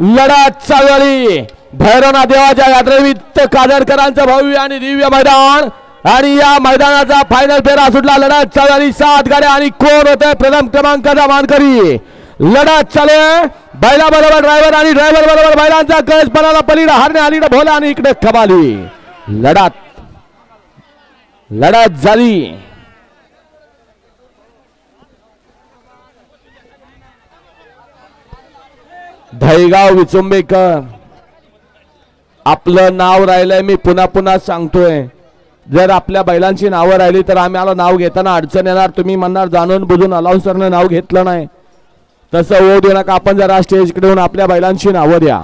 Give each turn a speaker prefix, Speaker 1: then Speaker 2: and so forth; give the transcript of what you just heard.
Speaker 1: लढत चालवली भैरवना देवाच्या यात्रेनिमित्त कादरकरांचं भव्य आणि दिव्य मैदान आणि या मैदानाचा फायनल फेरा सुटला. लढत चालू आणि सात गाड्या आणि कोण होते? प्रथम क्रमांकाचा मानकरी. लढत चालू आहे बैला बरोबर ड्रायव्हर आणि ड्रायव्हर बरोबर बैलांचा कळस पणाला पलीड हारणे अलीकडे भोला आणि इकडे कबाली लढत लढत झाली. धैगाव विचुंबेकर आपलं नाव राहिलंय मी पुन्हा पुन्हा सांगतोय. जर आपल्या बैलांची नावं राहिली तर आम्हाला नाव घेताना अडचण येणार. तुम्ही म्हणणार जाणून बुजून अलाउन्सरनं नाव घेतलं नाही. तसं होऊ देऊ नका आपण जरा स्टेजकडे येऊन आपल्या बैलांची नावं द्या.